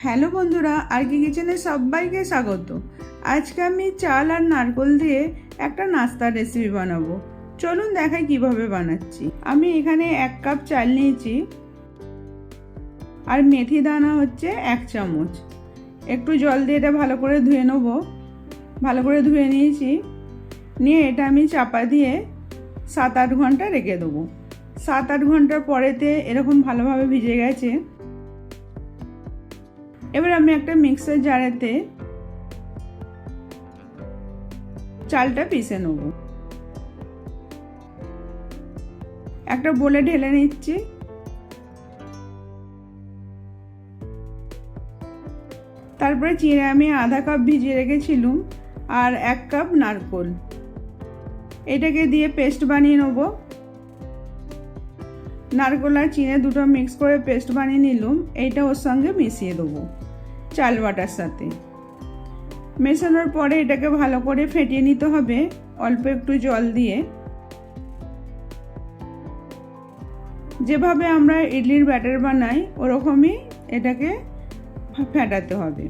Hello বন্ধুরা আর কি কিচেনে সবাইকে স্বাগত। আজকে আমি চাল আর নারকোল দিয়ে একটা নাস্তার রেসিপি বানাবো। চলুন দেখাই কীভাবে বানাচ্ছি। আমি এখানে এক কাপ চাল নিয়েছি, আর মেথি দানা হচ্ছে এক চামচ। একটু জল দিয়ে এটা ভালো করে ধুয়ে নেব। ভালো করে ধুয়ে নিয়েছি। নিয়ে এটা আমি চাপা দিয়ে সাত আট ঘণ্টা রেখে দেবো। সাত আট ঘণ্টার পরেতে এরকম ভালোভাবে ভিজে গেছে। এবার আমি একটা মিক্সার জারেতে চালটা পিষে নেব। একটা বলে ঢেলে নিচ্ছি। তারপরে চিড়ে আমি আধা কাপ ভিজিয়ে রেখেছিলুম আর এক কাপ নারকোল। এটাকে দিয়ে পেস্ট বানিয়ে নেব। নারকোল আর চিনে দুটো মিক্স করে পেস্ট বানিয়ে নিলুম, এইটা ওর সঙ্গে মিশিয়ে দেবো চাল বাটার সাথে। মেশানোর পরে এটাকে ভালো করে ফেটিয়ে নিতে হবে, অল্প একটু জল দিয়ে। যেভাবে আমরা ইডলির ব্যাটার বানাই, ওরকমই এটাকে ফেটাতে হবে।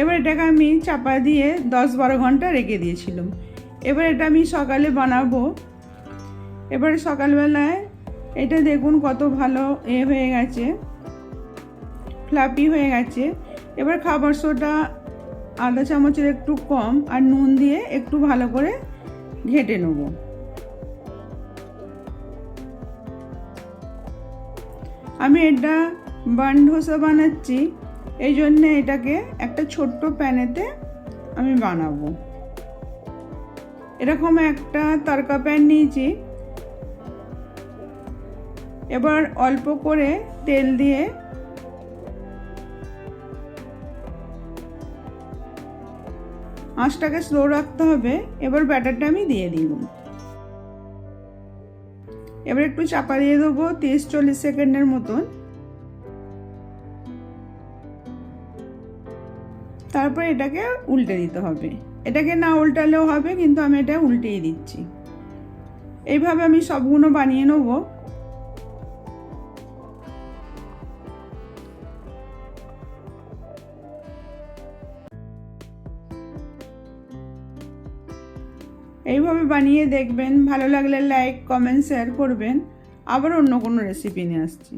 এবার এটাকে আমি চাপা দিয়ে দশ বারো ঘণ্টা রেখে দিয়েছিলাম। এবার এটা আমি সকালে বানাবো। এবারে সকালবেলায় এটা দেখুন কত ভালো এ হয়ে গেছে ফ্লাপি হয়ে গেছে। এবার খাবার সোটা আধা চামচের একটু কম আর নুন দিয়ে একটু ভালো করে ঘেটে নেব। আমি এটা বান ধোসা বানাচ্ছি, এই জন্যে এটাকে একটা ছোট্ট প্যানেতে আমি বানাবো। এরকম একটা তরকা প্যান নিয়েছি। এবার অল্প করে তেল দিয়ে আঁচটাকে স্লো রাখতে হবে। এবার ব্যাটারটা আমি দিয়ে দিব। এবার একটু চাপা দিয়ে দেবো তিরিশ চল্লিশ সেকেন্ডের মতন। তারপর এটাকে উল্টে দিতে হবে। এটাকে না উল্টালেও হবে, কিন্তু আমি এটা উল্টেই দিচ্ছি। এইভাবে আমি সবগুলো বানিয়ে নেব। এইভাবে বানিয়ে দেখবেন। ভালো লাগলে লাইক, কমেন্ট, শেয়ার করবেন। আবার অন্য কোনো রেসিপি নিয়ে আসছি।